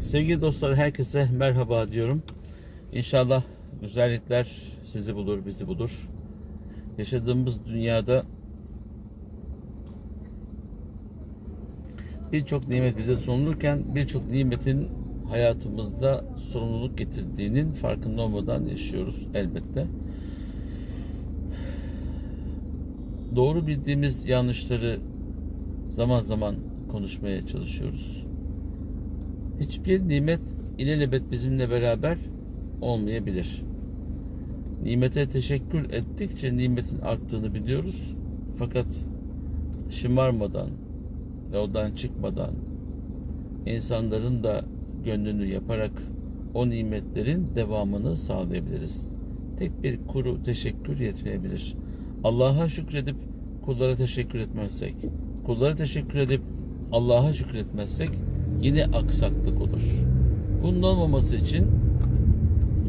Sevgili dostlar herkese merhaba diyorum. İnşallah güzellikler sizi bulur, bizi bulur. Yaşadığımız dünyada birçok nimet bize sunulurken birçok nimetin hayatımızda sorumluluk getirdiğinin farkında olmadan yaşıyoruz elbette. Doğru bildiğimiz yanlışları zaman zaman konuşmaya çalışıyoruz. Hiçbir nimet ilelebet bizimle beraber olmayabilir. Nimete teşekkür ettikçe nimetin arttığını biliyoruz. Fakat şımarmadan, yoldan çıkmadan, insanların da gönlünü yaparak o nimetlerin devamını sağlayabiliriz. Tek bir kuru teşekkür yetmeyebilir. Allah'a şükredip kullara teşekkür etmezsek, kullara teşekkür edip Allah'a şükretmezsek yine aksaklık olur. Bunun olmaması için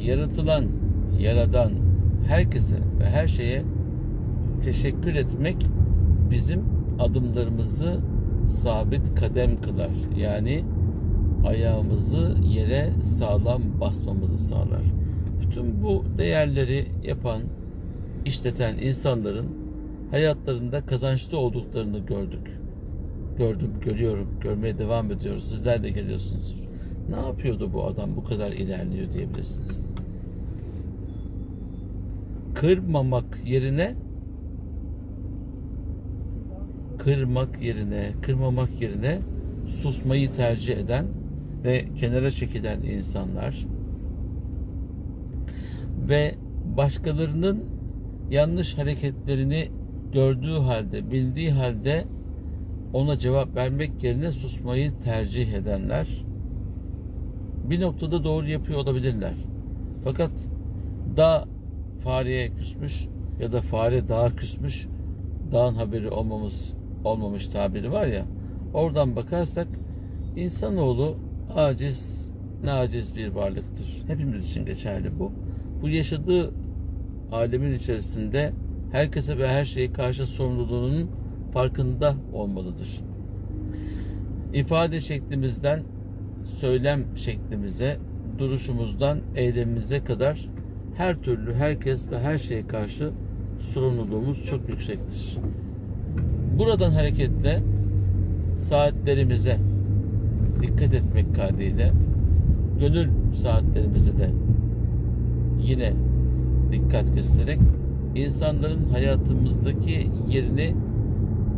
yaratılan, yaradan herkese ve her şeye teşekkür etmek bizim adımlarımızı sabit kadem kılar. Yani ayağımızı yere sağlam basmamızı sağlar. Bütün bu değerleri yapan, işleten insanların hayatlarında kazançlı olduklarını gördük. Gördüm, görüyorum, görmeye devam ediyoruz. Sizler de geliyorsunuz. Ne yapıyordu bu adam bu kadar ilerliyor diyebilirsiniz. Kırmamak yerine kırmak yerine, kırmamak yerine susmayı tercih eden ve kenara çekilen insanlar ve başkalarının yanlış hareketlerini gördüğü halde, bildiği halde ona cevap vermek yerine susmayı tercih edenler bir noktada doğru yapıyor olabilirler. Fakat dağ fareye küsmüş ya da fare dağa küsmüş dağın haberi olmamız olmamış tabiri var ya oradan bakarsak insanoğlu aciz naciz bir varlıktır. Hepimiz için geçerli bu. Bu yaşadığı alemin içerisinde herkese ve her şeye karşı sorumluluğunun farkında olmalıdır. İfade şeklimizden söylem şeklimize, duruşumuzdan eylemimize kadar her türlü herkes ve her şeye karşı sorumluluğumuz çok yüksektir. Buradan hareketle saatlerimize dikkat etmek kaydıyla gönül saatlerimize de yine dikkat kesilerek insanların hayatımızdaki yerini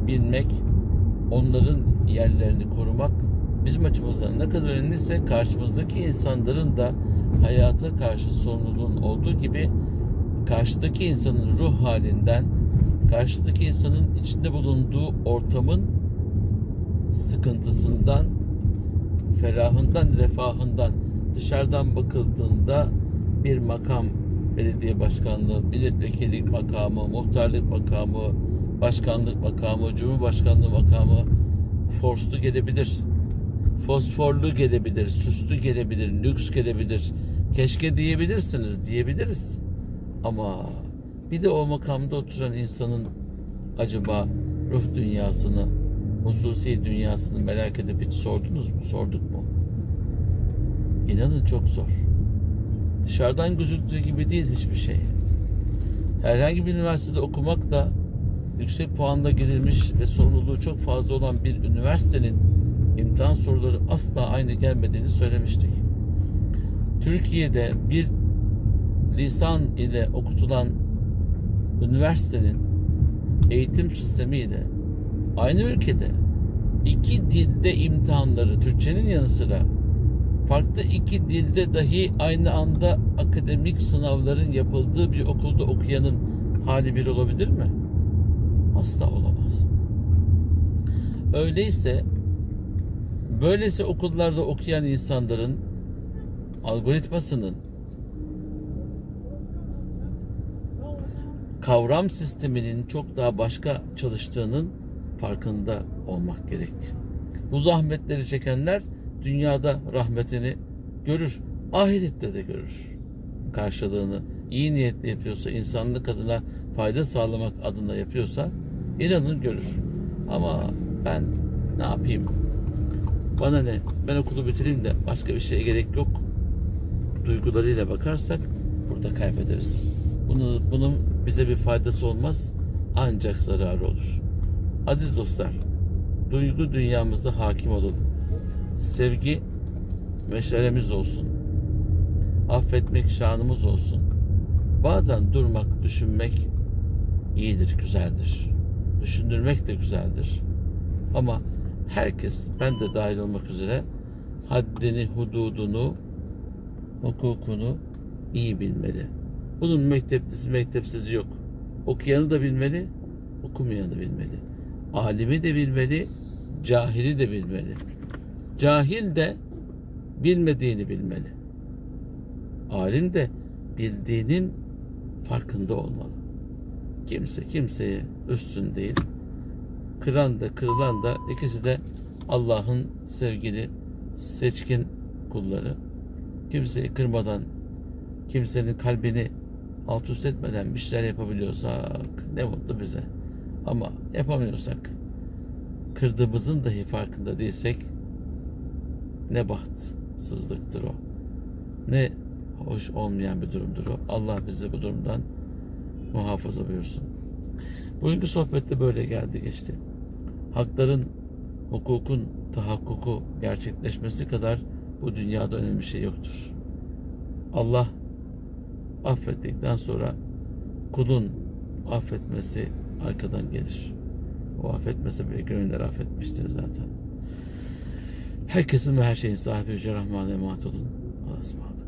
bilmek, onların yerlerini korumak bizim açımızdan ne kadar önemliyse karşımızdaki insanların da hayata karşı sorumluluğun olduğu gibi karşıdaki insanın ruh halinden, karşıdaki insanın içinde bulunduğu ortamın sıkıntısından, ferahından, refahından dışarıdan bakıldığında bir makam, belediye başkanlığı, milletvekili makamı, muhtarlık makamı, başkanlık makamı, cumhurbaşkanlığı makamı forslu gelebilir. Fosforlu gelebilir, süslü gelebilir, lüks gelebilir. Keşke diyebilirsiniz, diyebiliriz. Ama bir de o makamda oturan insanın acaba ruh dünyasını, hususi dünyasını merak edip hiç sordunuz mu, sorduk mu? İnanın çok zor. Dışarıdan gözüktüğü gibi değil hiçbir şey. Herhangi bir üniversitede okumak da yüksek puanla girilmiş ve sorumluluğu çok fazla olan bir üniversitenin imtihan soruları asla aynı gelmediğini söylemiştik. Türkiye'de bir lisan ile okutulan üniversitenin eğitim sistemi ile aynı ülkede iki dilde imtihanları Türkçenin yanı sıra farklı iki dilde dahi aynı anda akademik sınavların yapıldığı bir okulda okuyanın hali bir olabilir mi? Asla olamaz. Öyleyse böylesi okullarda okuyan insanların algoritmasının kavram sisteminin çok daha başka çalıştığının farkında olmak gerek. Bu zahmetleri çekenler dünyada rahmetini görür, ahirette de görür. karşılığını iyi niyetle yapıyorsa, insanlık adına fayda sağlamak adına yapıyorsa inanın görür. Ama ben ne yapayım? Bana ne? Ben okulu bitireyim de başka bir şeye gerek yok. Duygularıyla bakarsak burada kaybederiz. Bunu, bunun bize bir faydası olmaz. Ancak zararı olur. Aziz dostlar, duygu dünyamıza hakim olalım. Sevgi meşalemiz olsun. Affetmek şanımız olsun. Bazen durmak, düşünmek iyidir, güzeldir. Düşündürmek de güzeldir. Ama herkes, ben de dahil olmak üzere haddini, hududunu, hukukunu iyi bilmeli. Bunun mekteplisi, mektepsizi yok. Okuyanı da bilmeli, okumayanı bilmeli. Alimi de bilmeli, cahili de bilmeli. Cahil de bilmediğini bilmeli. Alim de bildiğinin farkında olmalı. Kimse kimseye üstün değil. Kıran da kırılan da ikisi de Allah'ın sevgili seçkin kulları. Kimseyi kırmadan, kimsenin kalbini alt üst etmeden bir şeyler yapabiliyorsak ne mutlu bize. Ama yapamıyorsak, kırdığımızın dahi farkında değilsek ne bahtsızlıktır o. Ne hoş olmayan bir durumdur o. Allah bizi bu durumdan muhafaza buyursun. Bugünkü sohbette böyle geldi geçti. Hakların, hukukun tahakkuku gerçekleşmesi kadar bu dünyada önemli bir şey yoktur. Allah affettikten sonra kulun affetmesi arkadan gelir. O affetmese bile gönüller affetmiştir zaten. Herkesin ve her şeyin sahibi Yüce Rahman'a emanet olun. Allah'a.